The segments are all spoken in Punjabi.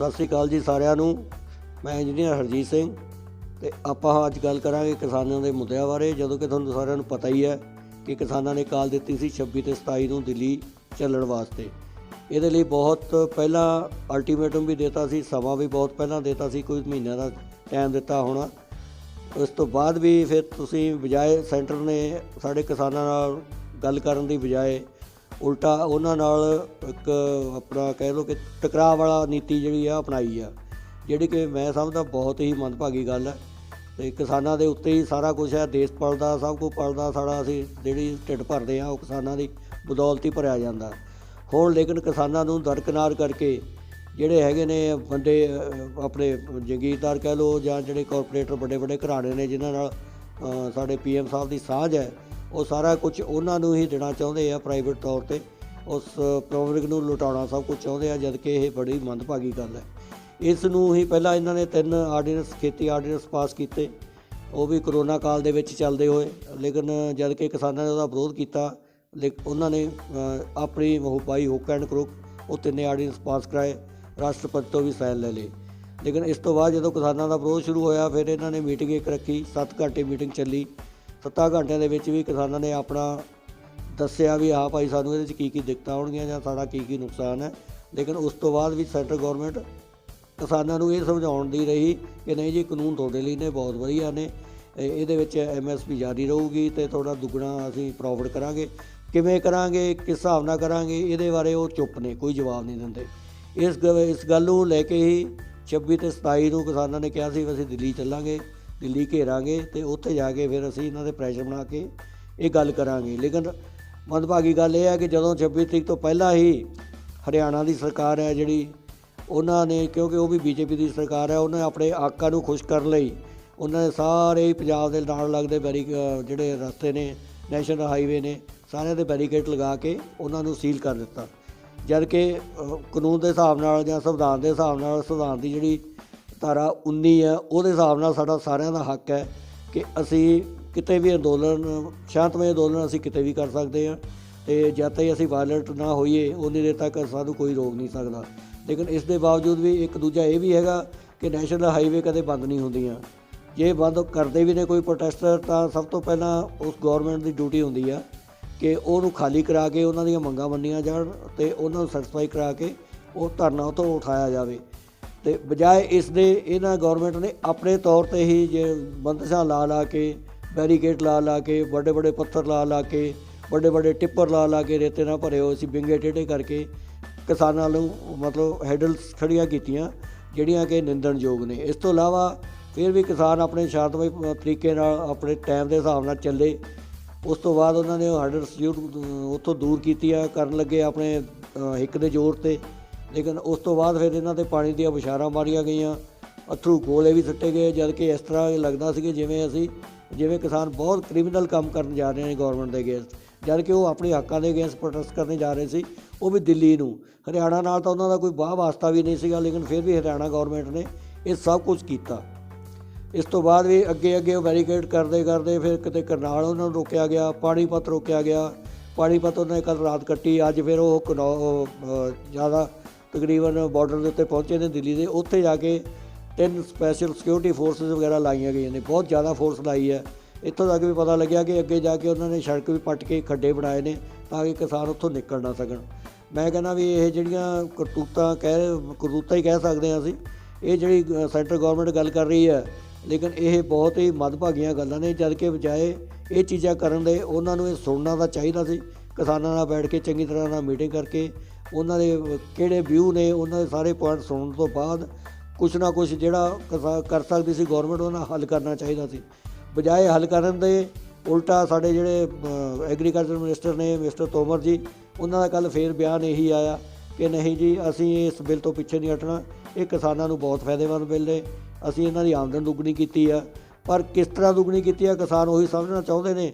ਸਤਿ ਸ੍ਰੀ ਅਕਾਲ ਜੀ ਸਾਰਿਆਂ ਨੂੰ। ਮੈਂ ਇੰਜੀਨੀਅਰ ਹਰਜੀਤ ਸਿੰਘ ਤੇ ਆਪਾਂ ਅੱਜ ਗੱਲ ਕਰਾਂਗੇ ਕਿਸਾਨਾਂ ਦੇ ਮੁੱਦਿਆਂ ਬਾਰੇ। ਜਦੋਂ ਕਿ ਤੁਹਾਨੂੰ ਸਾਰਿਆਂ ਨੂੰ ਪਤਾ ਹੀ ਹੈ ਕਿ ਕਿਸਾਨਾਂ ਨੇ ਕਾਲ ਦਿੱਤੀ ਸੀ 26 ਤੇ 27 ਨੂੰ ਦਿੱਲੀ ਚੱਲਣ ਵਾਸਤੇ। ਇਹਦੇ ਲਈ ਬਹੁਤ ਪਹਿਲਾਂ ਅਲਟੀਮੇਟਮ ਵੀ ਦਿੱਤਾ ਸੀ, ਸਮਾਂ ਵੀ ਬਹੁਤ ਪਹਿਲਾਂ ਦਿੱਤਾ ਸੀ, ਕੋਈ ਮਹੀਨਿਆਂ ਦਾ ਟਾਈਮ ਦਿੱਤਾ ਹੋਣਾ। ਉਸ ਤੋਂ ਬਾਅਦ ਵੀ ਫਿਰ ਤੁਸੀਂ ਬਜਾਏ ਸੈਂਟਰ ਨੇ ਸਾਡੇ ਕਿਸਾਨਾਂ ਨਾਲ ਗੱਲ ਕਰਨ ਦੀ ਬਜਾਏ ਉਲਟਾ ਉਹਨਾਂ ਨਾਲ ਇੱਕ ਆਪਣਾ ਕਹਿ ਲਓ ਕਿ ਟਕਰਾਅ ਵਾਲਾ ਨੀਤੀ ਜਿਹੜੀ ਆ ਅਪਣਾਈ ਆ। ਜਿਹੜੀ ਕਿ ਮੈਂ ਸਮਝਦਾ ਬਹੁਤ ਹੀ ਮੰਦਭਾਗੀ ਗੱਲ ਹੈ ਤੇ ਕਿਸਾਨਾਂ ਦੇ ਉੱਤੇ ਹੀ ਸਾਰਾ ਕੁਝ ਹੈ ਦੇਸ਼ ਪਲਦਾ ਸਭ ਕੁਝ ਪਲਦਾ ਸਾਡਾ ਅਸੀਂ ਜਿਹੜੀ ਢਿੱਡ ਭਰਦੇ ਆ ਉਹ ਕਿਸਾਨਾਂ ਦੀ ਬਦੌਲਤ ਹੀ ਭਰਿਆ ਜਾਂਦਾ। ਹੁਣ ਲੇਕਿਨ ਕਿਸਾਨਾਂ ਨੂੰ ਦਰਕਨਾਰ ਕਰਕੇ ਜਿਹੜੇ ਹੈਗੇ ਨੇ ਬੰਦੇ ਆਪਣੇ ਜਗੀਰਦਾਰ ਕਹਿ ਲਓ ਜਾਂ ਜਿਹੜੇ ਕਾਰਪੋਰੇਟਰ ਵੱਡੇ ਵੱਡੇ ਘਰਾਣੇ ਨੇ ਜਿਨ੍ਹਾਂ ਨਾਲ ਅਹ, ਸਾਡੇ ਪੀਐਮ ਸਾਹਿਬ ਦੀ ਸਾਂਝ ਹੈ ਉਹ ਸਾਰਾ ਕੁਝ ਉਹਨਾਂ ਨੂੰ ਹੀ ਦੇਣਾ ਚਾਹੁੰਦੇ ਆ ਪ੍ਰਾਈਵੇਟ ਤੌਰ ਤੇ। ਉਸ ਪਬਲਿਕ ਨੂੰ ਲੁਟਾਉਣਾ ਸਭ ਕੁਝ ਚਾਹੁੰਦੇ ਆ, ਜਦ ਕਿ ਇਹ ਬੜੀ ਮੰਦਭਾਗੀ ਗੱਲ ਹੈ। ਇਸ ਨੂੰ ਹੀ ਪਹਿਲਾਂ ਇਹਨਾਂ ਨੇ ਤਿੰਨ ਆਰਡੀਨੈਂਸ ਖੇਤੀ ਆਰਡੀਨੈਂਸ ਪਾਸ ਕੀਤੇ। ਉਹ ਵੀ ਕਰੋਨਾ ਕਾਲ ਦੇ ਵਿੱਚ ਚੱਲਦੇ ਹੋਏ। ਲੇਕਿਨ ਜਦ ਕਿ ਕਿਸਾਨਾਂ ਨੇ ਉਹਦਾ ਵਿਰੋਧ ਕੀਤਾ ਲੇਕਿਨ ਉਹਨਾਂ ਨੇ ਆਪਣੀ ਉਹ ਪਾਈ ਹੁੱਕ ਐਂਡ ਕਰੋਕ ਉਹ ਤਿੰਨੇ ਆਰਡੀਨੈਂਸ ਪਾਸ ਕਰਾਏ। ਰਾਸ਼ਟਰਪਤੀ ਤੋਂ ਵੀ ਸਾਈਨ ਲੈ ਲਏ। ਲੇਕਿਨ ਇਸ ਤੋਂ ਬਾਅਦ ਜਦੋਂ ਕਿਸਾਨਾਂ ਦਾ ਵਿਰੋਧ ਸ਼ੁਰੂ ਹੋਇਆ, ਫਿਰ ਇਹਨਾਂ ਨੇ ਮੀਟਿੰਗ ਇੱਕ ਰੱਖੀ 7 ਘੰਟੇ ਮੀਟਿੰਗ ਚੱਲੀ। ਸੱਤਾਂ ਘੰਟਿਆਂ ਦੇ ਵਿੱਚ ਵੀ ਕਿਸਾਨਾਂ ਨੇ ਆਪਣਾ ਦੱਸਿਆ ਵੀ ਆਹ ਭਾਈ ਸਾਨੂੰ ਇਹਦੇ ਵਿੱਚ ਕੀ ਕੀ ਦਿੱਕਤਾਂ ਆਉਣਗੀਆਂ ਜਾਂ ਸਾਡਾ ਕੀ ਕੀ ਨੁਕਸਾਨ ਹੈ। ਲੇਕਿਨ ਉਸ ਤੋਂ ਬਾਅਦ ਵੀ ਸੈਂਟਰ ਗਵਰਨਮੈਂਟ ਕਿਸਾਨਾਂ ਨੂੰ ਇਹ ਸਮਝਾਉਣ ਦੀ ਰਹੀ ਕਿ ਨਹੀਂ ਜੀ, ਕਾਨੂੰਨ ਤੁਹਾਡੇ ਲਈ ਨੇ, ਬਹੁਤ ਵਧੀਆ ਨੇ। ਇਹਦੇ ਵਿੱਚ ਐਮਐਸਪੀ ਜਾਰੀ ਰਹੂਗੀ ਤੇ ਤੁਹਾਡਾ ਦੁੱਗਣਾ ਅਸੀਂ ਪ੍ਰੋਫਿਟ ਕਰਾਂਗੇ। ਕਿਵੇਂ ਕਰਾਂਗੇ, ਕਿਸ ਹਿਸਾਬ ਨਾਲ ਕਰਾਂਗੇ, ਇਹਦੇ ਬਾਰੇ ਉਹ ਚੁੱਪ ਨੇ, ਕੋਈ ਜਵਾਬ ਨਹੀਂ ਦਿੰਦੇ। ਇਸ ਗ- ਇਸ ਗੱਲ ਨੂੰ ਲੈ ਕੇ ਹੀ 26 ਤੇ 27 ਨੂੰ ਕਿਸਾਨਾਂ ਨੇ ਕਿਹਾ ਸੀ ਵੀ ਅਸੀਂ ਦਿੱਲੀ ਚੱਲਾਂਗੇ। ਦਿੱਲੀ ਘੇਰਾਂਗੇ ਤੇ ਉੱਥੇ ਜਾ ਕੇ ਫਿਰ ਅਸੀਂ ਇਹਨਾਂ ਦੇ ਪ੍ਰੈਸ਼ਰ ਬਣਾ ਕੇ ਇਹ ਗੱਲ ਕਰਾਂਗੇ। ਲੇਕਿਨ ਮੰਦਭਾਗੀ ਗੱਲ ਇਹ ਹੈ ਕਿ ਜਦੋਂ 26 ਤਰੀਕ ਤੋਂ ਪਹਿਲਾਂ ਹੀ ਹਰਿਆਣਾ ਦੀ ਸਰਕਾਰ ਹੈ ਜਿਹੜੀ, ਉਹਨਾਂ ਨੇ, ਕਿਉਂਕਿ ਉਹ ਵੀ ਬੀਜੇਪੀ ਦੀ ਸਰਕਾਰ ਹੈ, ਉਹਨੇ ਆਪਣੇ ਆਕਾ ਨੂੰ ਖੁਸ਼ ਕਰਨ ਲਈ ਉਹਨਾਂ ਨੇ ਸਾਰੇ ਹੀ ਪੰਜਾਬ ਦੇ ਨਾਲ ਲੱਗਦੇ ਬੈਰੀ ਜਿਹੜੇ ਰਸਤੇ ਨੇ, ਨੈਸ਼ਨਲ ਹਾਈਵੇ ਨੇ, ਸਾਰਿਆਂ ਦੇ ਬੈਰੀਕੇਡ ਲਗਾ ਕੇ ਉਹਨਾਂ ਨੂੰ ਸੀਲ ਕਰ ਦਿੱਤਾ। ਜਦ ਕਿ ਕਾਨੂੰਨ ਦੇ ਹਿਸਾਬ ਨਾਲ ਜਾਂ ਸੰਵਿਧਾਨ ਦੇ ਹਿਸਾਬ ਨਾਲ ਸੰਵਿਧਾਨ ਦੀ ਜਿਹੜੀ ਧਾਰਾ 19 ਹੈ, ਉਹਦੇ ਹਿਸਾਬ ਨਾਲ ਸਾਡਾ ਸਾਰਿਆਂ ਦਾ ਹੱਕ ਹੈ ਕਿ ਅਸੀਂ ਕਿਤੇ ਵੀ ਅੰਦੋਲਨ, ਸ਼ਾਂਤਮਈ ਅੰਦੋਲਨ ਅਸੀਂ ਕਿਤੇ ਵੀ ਕਰ ਸਕਦੇ ਹਾਂ ਤੇ ਜਦ ਤੱਕ ਅਸੀਂ ਵਾਇਲੈਂਟ ਨਾ ਹੋਈਏ ਉਨੀ ਦੇਰ ਤੱਕ ਸਾਨੂੰ ਕੋਈ ਰੋਕ ਨਹੀਂ ਸਕਦਾ। ਲੇਕਿਨ ਇਸ ਦੇ ਬਾਵਜੂਦ ਵੀ ਇੱਕ ਦੂਜਾ ਇਹ ਵੀ ਹੈਗਾ ਕਿ ਨੈਸ਼ਨਲ ਹਾਈਵੇ ਕਦੇ ਬੰਦ ਨਹੀਂ ਹੁੰਦੀਆਂ। ਜੇ ਬੰਦ ਕਰਦੇ ਵੀ ਨੇ ਕੋਈ ਪ੍ਰੋਟੈਸਟਰ ਤਾਂ ਸਭ ਤੋਂ ਪਹਿਲਾਂ ਉਸ ਗਵਰਨਮੈਂਟ ਦੀ ਡਿਊਟੀ ਹੁੰਦੀ ਆ ਕਿ ਉਹਨੂੰ ਖਾਲੀ ਕਰਾ ਕੇ ਉਹਨਾਂ ਦੀਆਂ ਮੰਗਾਂ ਮੰਨੀਆਂ ਜਾਣ ਤੇ ਉਹਨਾਂ ਨੂੰ ਸੈਟੀਸਫਾਈ ਕਰਾ ਕੇ ਉਹ ਧਰਨਾ ਉਹ ਤੋਂ ਉਠਾਇਆ ਜਾਵੇ। ਤੇ ਬਜਾਏ ਇਸ ਦੇ ਇਹਨਾਂ ਗਵਰਨਮੈਂਟ ਨੇ ਆਪਣੇ ਤੌਰ ਤੇ ਹੀ ਜੇ ਬੰਦਸ਼ਾਂ ਲਾ ਲਾ ਕੇ ਬੈਰੀਕੇਡ ਲਾ ਲਾ ਕੇ, ਵੱਡੇ ਵੱਡੇ ਪੱਥਰ ਲਾ ਲਾ ਕੇ, ਵੱਡੇ ਵੱਡੇ ਟਿੱਪਰ ਲਾ ਲਾ ਕੇ ਰੇਤੇ ਨਾਲ ਭਰੇ ਹੋਏ ਸੀ, ਬਿੰਗੇ ਟੇਢੇ ਕਰਕੇ ਕਿਸਾਨਾਂ ਨੂੰ ਮਤਲਬ ਹੈਡਲਸ ਖੜੀਆਂ ਕੀਤੀਆਂ, ਜਿਹੜੀਆਂ ਕਿ ਨਿੰਦਣਯੋਗ ਨੇ। ਇਸ ਤੋਂ ਇਲਾਵਾ ਫਿਰ ਵੀ ਕਿਸਾਨ ਆਪਣੇ ਸ਼ਾਂਤਮਈ ਤਰੀਕੇ ਨਾਲ ਆਪਣੇ ਟਾਈਮ ਦੇ ਹਿਸਾਬ ਨਾਲ ਚੱਲੇ। ਉਸ ਤੋਂ ਬਾਅਦ ਉਹਨਾਂ ਨੇ ਹੈਡਲਸ ਉੱਥੋਂ ਦੂਰ ਕੀਤੀਆਂ, ਕਰਨ ਲੱਗੇ ਆਪਣੇ ਹਿੱਕ ਦੇ ਜ਼ੋਰ ਤੇ। ਲੇਕਿਨ ਉਸ ਤੋਂ ਬਾਅਦ ਫਿਰ ਇਹਨਾਂ ਤੇ ਪਾਣੀ ਦੀਆਂ ਬੁਸ਼ਾਰਾਂ ਮਾਰੀਆਂ ਗਈਆਂ। ਅਥਰੂ ਗੋਲੇ ਵੀ ਸੁੱਟੇ ਗਏ, ਜਦ ਕਿ ਇਸ ਤਰ੍ਹਾਂ ਇਹ ਲੱਗਦਾ ਸੀ ਕਿ ਜਿਵੇਂ ਅਸੀਂ, ਜਿਵੇਂ ਕਿਸਾਨ ਬਹੁਤ ਕ੍ਰਿਮੀਨਲ ਕੰਮ ਕਰਨ ਜਾ ਰਹੇ ਨੇ ਗਵਰਨਮੈਂਟ ਦੇ ਅਗੇਂਸਟ ਜਦ ਕਿ ਉਹ ਆਪਣੇ ਹੱਕਾਂ ਦੇ ਅਗੇਂਸਟ ਪ੍ਰੋਟੈਸਟ ਕਰਨ ਜਾ ਰਹੇ ਸੀ, ਉਹ ਵੀ ਦਿੱਲੀ ਨੂੰ। ਹਰਿਆਣਾ ਨਾਲ ਤਾਂ ਉਹਨਾਂ ਦਾ ਕੋਈ ਬਾਹ ਵਾਸਤਾ ਵੀ ਨਹੀਂ ਸੀਗਾ, ਲੇਕਿਨ ਫਿਰ ਵੀ ਹਰਿਆਣਾ ਗਵਰਨਮੈਂਟ ਨੇ ਇਹ ਸਭ ਕੁਝ ਕੀਤਾ। ਇਸ ਤੋਂ ਬਾਅਦ ਵੀ ਅੱਗੇ ਅੱਗੇ ਉਹ ਬੈਰੀਕੇਡ ਕਰਦੇ ਕਰਦੇ ਫਿਰ ਕਿਤੇ ਕਰਨਾਲ ਉਹਨਾਂ ਨੂੰ ਰੋਕਿਆ ਗਿਆ, ਪਾਣੀਪਤ ਰੋਕਿਆ ਗਿਆ। ਪਾਣੀਪਤ ਉਹਨੇ ਨੇ ਕੱਲ ਰਾਤ ਕੱਟੀ, ਅੱਜ ਫਿਰ ਉਹ ਕਨੌ- ਜ਼ਿਆਦਾ ਤਕਰੀਬਨ ਬਾਰਡਰ ਦੇ ਉੱਤੇ ਪਹੁੰਚੇ ਨੇ ਦਿੱਲੀ ਦੇ। ਉੱਥੇ ਜਾ ਕੇ ਤਿੰਨ ਸਪੈਸ਼ਲ ਸਿਕਿਉਰਿਟੀ ਫੋਰਸਸ ਵਗੈਰਾ ਲਾਈਆਂ ਗਈਆਂ ਨੇ। ਬਹੁਤ ਜ਼ਿਆਦਾ ਫੋਰਸ ਲਾਈ ਹੈ। ਇੱਥੋਂ ਤੱਕ ਵੀ ਪਤਾ ਲੱਗਿਆ ਕਿ ਅੱਗੇ ਜਾ ਕੇ ਉਹਨਾਂ ਨੇ ਸੜਕ ਵੀ ਪੱਟ ਕੇ ਖੱਡੇ ਬਣਾਏ ਨੇ ਤਾਂ ਕਿ ਕਿਸਾਨ ਉੱਥੋਂ ਨਿਕਲ ਨਾ ਸਕਣ। ਮੈਂ ਕਹਿੰਦਾ ਵੀ ਇਹ ਜਿਹੜੀਆਂ ਕਰਤੂਤਾਂ ਕਹਿ, ਕਰਤੂਤਾਂ ਹੀ ਕਹਿ ਸਕਦੇ ਹਾਂ ਅਸੀਂ, ਇਹ ਜਿਹੜੀ ਸੈਂਟਰ ਗਵਰਨਮੈਂਟ ਗੱਲ ਕਰ ਰਹੀ ਹੈ, ਲੇਕਿਨ ਇਹ ਬਹੁਤ ਹੀ ਮਦਭਾਗੀਆਂ ਗੱਲਾਂ ਨੇ, ਜਦ ਕਿ ਬਜਾਏ ਇਹ ਚੀਜ਼ਾਂ ਕਰਨ ਦੇ ਉਹਨਾਂ ਨੂੰ ਇਹ ਸੁਣਨਾ ਤਾਂ ਚਾਹੀਦਾ ਸੀ। ਕਿਸਾਨਾਂ ਨਾਲ ਬੈਠ ਕੇ ਚੰਗੀ ਤਰ੍ਹਾਂ ਨਾਲ ਮੀਟਿੰਗ ਕਰਕੇ ਉਹਨਾਂ ਦੇ ਕਿਹੜੇ ਵਿਊ ਨੇ, ਉਹਨਾਂ ਦੇ ਸਾਰੇ ਪੁਆਇੰਟ ਸੁਣਨ ਤੋਂ ਬਾਅਦ ਕੁਛ ਨਾ ਕੁਛ ਜਿਹੜਾ ਕਿਸਾ- ਕਰ ਸਕਦੀ ਸੀ ਗਵਰਨਮੈਂਟ ਉਹਨਾਂ ਹੱਲ ਕਰਨਾ ਚਾਹੀਦਾ ਸੀ। ਬਜਾਏ ਹੱਲ ਕਰਨ ਦੇ ਉਲਟਾ ਸਾਡੇ ਜਿਹੜੇ ਐਗਰੀਕਲਚਰ ਮਿਨਿਸਟਰ ਨੇ ਮਿਸਟਰ ਤੋਮਰ ਜੀ, ਉਹਨਾਂ ਦਾ ਕੱਲ ਫੇਰ ਬਿਆਨ ਇਹੀ ਆਇਆ ਕਿ ਨਹੀਂ ਜੀ, ਅਸੀਂ ਇਸ ਬਿੱਲ ਤੋਂ ਪਿੱਛੇ ਨਹੀਂ ਹਟਣਾ, ਇਹ ਕਿਸਾਨਾਂ ਨੂੰ ਬਹੁਤ ਫਾਇਦੇਮੰਦ ਬਿੱਲ ਨੇ, ਅਸੀਂ ਇਹਨਾਂ ਦੀ ਆਮਦਨ ਦੁੱਗਣੀ ਕੀਤੀ ਆ। ਪਰ ਕਿਸ ਤਰ੍ਹਾਂ ਦੁੱਗਣੀ ਕੀਤੀ ਆ, ਕਿਸਾਨ ਉਹੀ ਸਮਝਣਾ ਚਾਹੁੰਦੇ ਨੇ,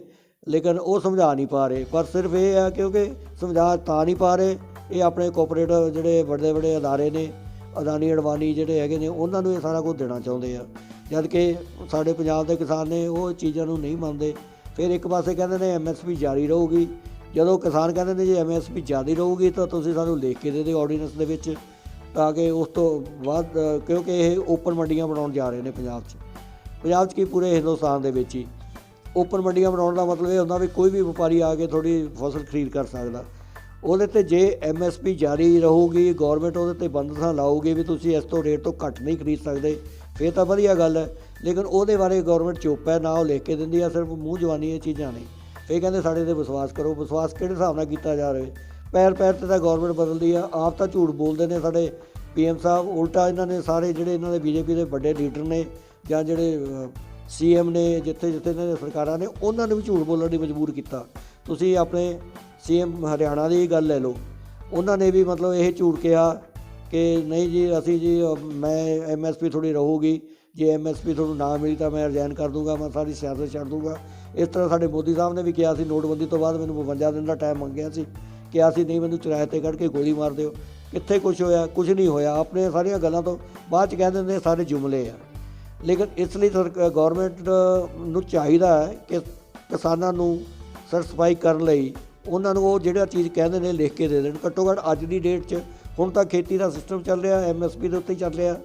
ਲੇਕਿਨ ਉਹ ਸਮਝਾ ਨਹੀਂ ਪਾ ਰਹੇ। ਪਰ ਸਿਰਫ ਇਹ ਆ ਕਿਉਂਕਿ ਸਮਝਾ ਤਾਂ ਨਹੀਂ ਪਾ ਰਹੇ ਇਹ ਆਪਣੇ ਕੋਆਪਰੇਟਿਵ ਜਿਹੜੇ ਵੱਡੇ ਵੱਡੇ ਅਦਾਰੇ ਨੇ ਅਦਾਨੀ ਅਡਵਾਨੀ ਜਿਹੜੇ ਹੈਗੇ ਨੇ, ਉਹਨਾਂ ਨੂੰ ਇਹ ਸਾਰਾ ਕੁਝ ਦੇਣਾ ਚਾਹੁੰਦੇ ਆ। ਜਦ ਕਿ ਸਾਡੇ ਪੰਜਾਬ ਦੇ ਕਿਸਾਨ ਨੇ ਉਹ ਚੀਜ਼ਾਂ ਨੂੰ ਨਹੀਂ ਮੰਨਦੇ। ਫਿਰ ਇੱਕ ਪਾਸੇ ਕਹਿੰਦੇ ਨੇ ਐਮਐਸਪੀ ਜਾਰੀ ਰਹੂਗੀ। ਜਦੋਂ ਕਿਸਾਨ ਕਹਿੰਦੇ ਨੇ ਜੇ ਐਮਐਸਪੀ ਜਾਰੀ ਰਹੂਗੀ ਤਾਂ ਤੁਸੀਂ ਸਾਨੂੰ ਲਿਖ ਕੇ ਦੇ ਦਿਓ ਆਰਡੀਨੈਂਸ ਦੇ ਵਿੱਚ, ਤਾਂ ਕਿ ਉਸ ਤੋਂ ਬਾਅਦ ਕਿਉਂਕਿ ਇਹ ਓਪਨ ਮੰਡੀਆਂ ਬਣਾਉਣ ਜਾ ਰਹੇ ਨੇ ਪੰਜਾਬ 'ਚ। ਪੰਜਾਬ 'ਚ ਕੀ ਪੂਰੇ ਹਿੰਦੁਸਤਾਨ ਦੇ ਵਿੱਚ ਹੀ। ਓਪਨ ਮੰਡੀਆਂ ਬਣਾਉਣ ਦਾ ਮਤਲਬ ਇਹ ਹੁੰਦਾ ਵੀ ਕੋਈ ਵੀ ਵਪਾਰੀ ਆ ਕੇ ਥੋੜੀ ਫਸਲ ਖਰੀਦ ਕਰ ਸਕਦਾ। ਉਹਦੇ ਤੇ ਜੇ ਐਮਐਸਪੀ ਜਾਰੀ ਰਹੂਗੀ ਗਵਰਨਮੈਂਟ ਉਹਦੇ ਤੇ ਬੰਦਸ਼ਾਂ ਲਾਊਗੀ ਵੀ ਤੁਸੀਂ ਇਸ ਤੋਂ ਰੇਟ ਤੋਂ ਘੱਟ ਨਹੀਂ ਖਰੀਦ ਸਕਦੇ ਫੇਰ ਤਾਂ ਵਧੀਆ ਗੱਲ ਹੈ। ਲੇਕਿਨ ਉਹਦੇ ਬਾਰੇ ਗਵਰਨਮੈਂਟ ਚੁੱਪ ਹੈ, ਨਾ ਉਹ ਲਿਖ ਕੇ ਦਿੰਦੀ ਆ, ਸਿਰਫ ਮੂੰਹ ਜਵਾਨੀ ਇਹ ਚੀਜ਼ਾਂ ਨੇ। ਇਹ ਕਹਿੰਦੇ ਸਾਡੇ ਤੇ ਵਿਸ਼ਵਾਸ ਕਰੋ, ਵਿਸ਼ਵਾਸ ਕਿਹੜੇ ਹਿਸਾਬ ਨਾਲ ਕੀਤਾ ਜਾ ਰਿਹਾ ਪੈਰ ਪੈਰ ਤੇ ਤਾਂ ਗਵਰਨਮੈਂਟ ਬਦਲਦੀ ਆ, ਆਪ ਤਾਂ ਝੂਠ ਬੋਲਦੇ ਨੇ ਸਾਡੇ ਪੀਐਮ ਸਾਹਿਬ, ਉਲਟਾ ਇਹਨਾਂ ਨੇ ਸਾਰੇ ਜਿਹੜੇ ਇਹਨਾਂ ਦੇ ਬੀਜੇਪੀ ਦੇ ਵੱਡੇ ਲੀਡਰ ਨੇ ਜਾਂ ਜਿਹੜੇ ਸੀਐਮ ਨੇ ਜਿੱਥੇ ਜਿੱਥੇ ਇਹਨਾਂ ਦੀਆਂ ਸਰਕਾਰਾਂ ਨੇ, ਉਹਨਾਂ ਨੂੰ ਵੀ ਝੂਠ ਬੋਲਣ ਲਈ ਮਜਬੂਰ ਕੀਤਾ। ਤੁਸੀਂ ਆਪਣੇ ਸੀਐਮ ਹਰਿਆਣਾ ਦੀ ਗੱਲ ਲੈ ਲਓ। ਉਹਨਾਂ ਨੇ ਵੀ ਮਤਲਬ ਇਹ ਝੂਠ ਕਿਹਾ ਕਿ ਨਹੀਂ ਜੀ ਅਸੀਂ ਜੀ ਅ, ਮੈਂ ਐਮਐਸਪੀ ਥੋੜੀ ਰਹੂਗੀ। ਜੇ ਐਮਐਸਪੀ ਤੁਹਾਨੂੰ ਨਾ ਮਿਲੀ ਤਾਂ ਮੈਂ ਰਿਜ਼ਾਈਨ ਕਰ ਦੂੰਗਾ ਮੈਂ ਸਾਰੀ ਸਿਆਸਤ ਛੱਡ ਦੂੰਗਾ। ਇਸ ਤਰ੍ਹਾਂ ਸਾਡੇ ਮੋਦੀ ਸਾਹਿਬ ਨੇ ਵੀ ਕਿਹਾ ਸੀ ਨੋਟਬੰਦੀ ਤੋਂ ਬਾਅਦ ਮੈਨੂੰ 52 ਦਿਨ ਦਾ ਟਾਈਮ ਮੰਗਿਆ ਸੀ। ਕਿਹਾ ਸੀ ਨਹੀਂ ਮੈਨੂੰ ਚੁਰਾਏ ਤੇ ਕੱਢ ਕੇ ਗੋਲੀ ਮਾਰ ਦਿਓ। ਕਿੱਥੇ ਕੁਝ ਹੋਇਆ? ਕੁਝ ਨਹੀਂ ਹੋਇਆ। ਆਪਣੇ ਸਾਰੀਆਂ ਗੱਲਾਂ ਤੋਂ ਬਾਅਦ ਚ ਕਹਿ ਦਿੰਦੇ ਸਾਰੇ ਜੁਮਲੇ ਆ। ਲੇਕਿਨ ਇਸ ਲਈ ਗਵਰਨਮੈਂਟ ਨੂੰ ਚਾਹੀਦਾ ਹੈ ਕਿ ਕਿਸਾਨਾਂ ਨੂੰ ਸੈਟੀਸਫਾਈ ਕਰਨ ਲਈ ਉਹਨਾਂ ਨੂੰ ਉਹ ਜਿਹੜਾ ਚੀਜ਼ ਕਹਿੰਦੇ ਨੇ ਲਿਖ ਕੇ ਦੇ ਦੇਣ। ਘੱਟੋ ਘੱਟ ਅੱਜ ਦੀ ਡੇਟ 'ਚ ਹੁਣ ਤਾਂ ਖੇਤੀ ਦਾ ਸਿਸਟਮ ਚੱਲ ਰਿਹਾ ਐਮਐਸਪੀ ਦੇ ਉੱਤੇ ਚੱਲ ਰਿਹਾ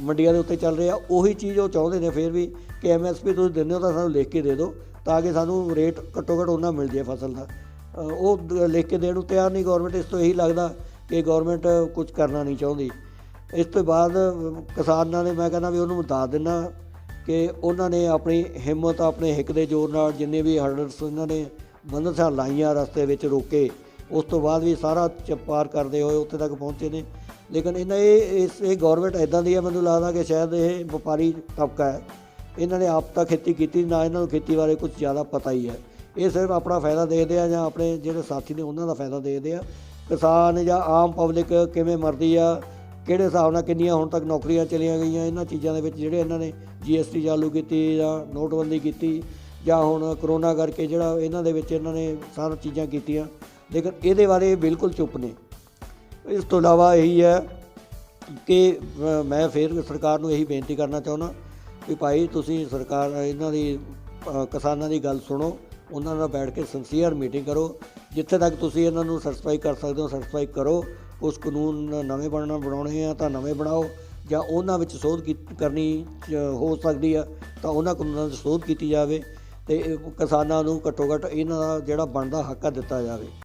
ਮੰਡੀਆਂ ਦੇ ਉੱਤੇ ਚੱਲ ਰਿਹਾ, ਉਹੀ ਚੀਜ਼ ਉਹ ਚਾਹੁੰਦੇ ਨੇ ਫਿਰ ਵੀ ਕਿ ਐਮਐਸਪੀ ਤੁਸੀਂ ਦਿੰਦੇ ਹੋ ਤਾਂ ਸਾਨੂੰ ਲਿਖ ਕੇ ਦੇ ਦਿਓ ਤਾਂ ਕਿ ਸਾਨੂੰ ਰੇਟ ਘੱਟੋ ਘੱਟ ਉਹਨਾਂ ਮਿਲ ਜਾਏ ਫਸਲ ਦਾ। ਉਹ ਲਿਖ ਕੇ ਦੇਣ ਨੂੰ ਤਿਆਰ ਨਹੀਂ ਗਵਰਨਮੈਂਟ ਇਸ ਤੋਂ ਇਹੀ ਲੱਗਦਾ ਕਿ ਗਵਰਨਮੈਂਟ ਕੁਝ ਕਰਨਾ ਨਹੀਂ ਚਾਹੁੰਦੀ। ਇਸ ਤੋਂ ਬਾਅਦ ਕਿਸਾਨਾਂ ਨੇ ਮੈਂ ਕਹਿੰਦਾ ਵੀ ਉਹਨੂੰ ਦੱਸ ਦਿੰਦਾ ਕਿ ਉਹਨਾਂ ਨੇ ਆਪਣੀ ਹਿੰਮਤ, ਆਪਣੇ ਹਿੱਕ ਦੇ ਜ਼ੋਰ ਨਾਲ ਜਿੰਨੇ ਵੀ ਹਰਡਲਸ ਉਹਨਾਂ ਨੇ ਬੰਦਸ਼ਾਂ ਲਾਈਆਂ ਰਸਤੇ ਵਿੱਚ ਰੋਕੇ ਉਸ ਤੋਂ ਬਾਅਦ ਵੀ ਸਾਰਾ ਚ ਪਾਰ ਕਰਦੇ ਹੋਏ ਉੱਥੇ ਤੱਕ ਪਹੁੰਚੇ ਨੇ। ਲੇਕਿਨ ਇਹਨਾਂ ਇਹ, ਇਸ, ਇਹ ਗਵਰਨਮੈਂਟ ਇਦਾਂ ਦੀ ਹੈ, ਮੈਨੂੰ ਲੱਗਦਾ ਕਿ ਸ਼ਾਇਦ ਇਹ ਵਪਾਰੀ ਤਬਕਾ ਹੈ। ਇਹਨਾਂ ਨੇ ਆਪ ਤਾਂ ਖੇਤੀ ਕੀਤੀ, ਨਾ ਇਹਨਾਂ ਨੂੰ ਖੇਤੀ ਬਾਰੇ ਕੁਝ ਜ਼ਿਆਦਾ ਪਤਾ ਹੀ ਹੈ। ਇਹ ਸਿਰਫ ਆਪਣਾ ਫਾਇਦਾ ਦੇਖਦੇ ਆ ਜਾਂ ਆਪਣੇ ਜਿਹੜੇ ਸਾਥੀ ਨੇ ਉਹਨਾਂ ਦਾ ਫਾਇਦਾ ਦੇਖਦੇ ਆ। ਕਿਸਾਨ ਜਾਂ ਆਮ ਪਬਲਿਕ ਕਿਵੇਂ ਮਰਦੀ ਆ, ਕਿਹੜੇ ਹਿਸਾਬ ਨਾਲ ਕਿੰਨੀਆਂ ਹੁਣ ਤੱਕ ਨੌਕਰੀਆਂ ਚਲੀਆਂ ਗਈਆਂ, ਇਹਨਾਂ ਚੀਜ਼ਾਂ ਦੇ ਵਿੱਚ ਜਿਹੜੇ ਇਹਨਾਂ ਨੇ ਜੀਐਸਟੀ ਚਾਲੂ ਕੀਤੀ ਜਾਂ ਨੋਟਬੰਦੀ ਕੀਤੀ ਜਾਂ ਹੁਣ ਕਰੋਨਾ ਕਰਕੇ ਜਿਹੜਾ ਇਹਨਾਂ ਦੇ ਵਿੱਚ ਇਹਨਾਂ ਨੇ ਸਾਰਾ ਚੀਜ਼ਾਂ ਕੀਤੀਆਂ ਲੇਕਿਨ ਇਹਦੇ ਬਾਰੇ ਬਿਲਕੁਲ ਚੁੱਪ ਨੇ। ਇਸ ਤੋਂ ਇਲਾਵਾ ਇਹੀ ਹੈ ਕਿ ਅ, ਮੈਂ ਫਿਰ ਸਰਕਾਰ ਨੂੰ ਇਹੀ ਬੇਨਤੀ ਕਰਨਾ ਚਾਹੁੰਦਾ ਕਿ ਭਾਈ ਤੁਸੀਂ ਸਰਕਾਰ ਇਹਨਾਂ ਦੀ ਕਿਸਾਨਾਂ ਦੀ ਗੱਲ ਸੁਣੋ ਉਹਨਾਂ ਨਾਲ ਬੈਠ ਕੇ ਸਿੰਸੀਅਰ ਮੀਟਿੰਗ ਕਰੋ ਜਿੱਥੇ ਤੱਕ ਤੁਸੀਂ ਇਹਨਾਂ ਨੂੰ ਸੈਟੀਸਫਾਈ ਕਰ ਸਕਦੇ ਹੋ ਸੈਟੀਸਫਾਈ ਕਰੋ ਉਸ ਕਾਨੂੰਨ ਨਵੇਂ ਬਣਨਾ ਬਣਾਉਣੇ ਆ ਤਾਂ ਨਵੇਂ ਬਣਾਓ ਜਾਂ ਉਹਨਾਂ ਵਿੱਚ ਸੋਧ ਕੀ- ਕਰਨੀ ਹੋ ਸਕਦੀ ਆ ਤਾਂ ਉਹਨਾਂ ਕਾਨੂੰਨਾਂ 'ਚ ਸੋਧ ਕੀਤੀ ਜਾਵੇ। ਅਤੇ ਕਿਸਾਨਾਂ ਨੂੰ ਘੱਟੋ ਘੱਟ ਇਹਨਾਂ ਦਾ ਜਿਹੜਾ ਬਣਦਾ ਹੱਕ ਆ ਦਿੱਤਾ ਜਾਵੇ।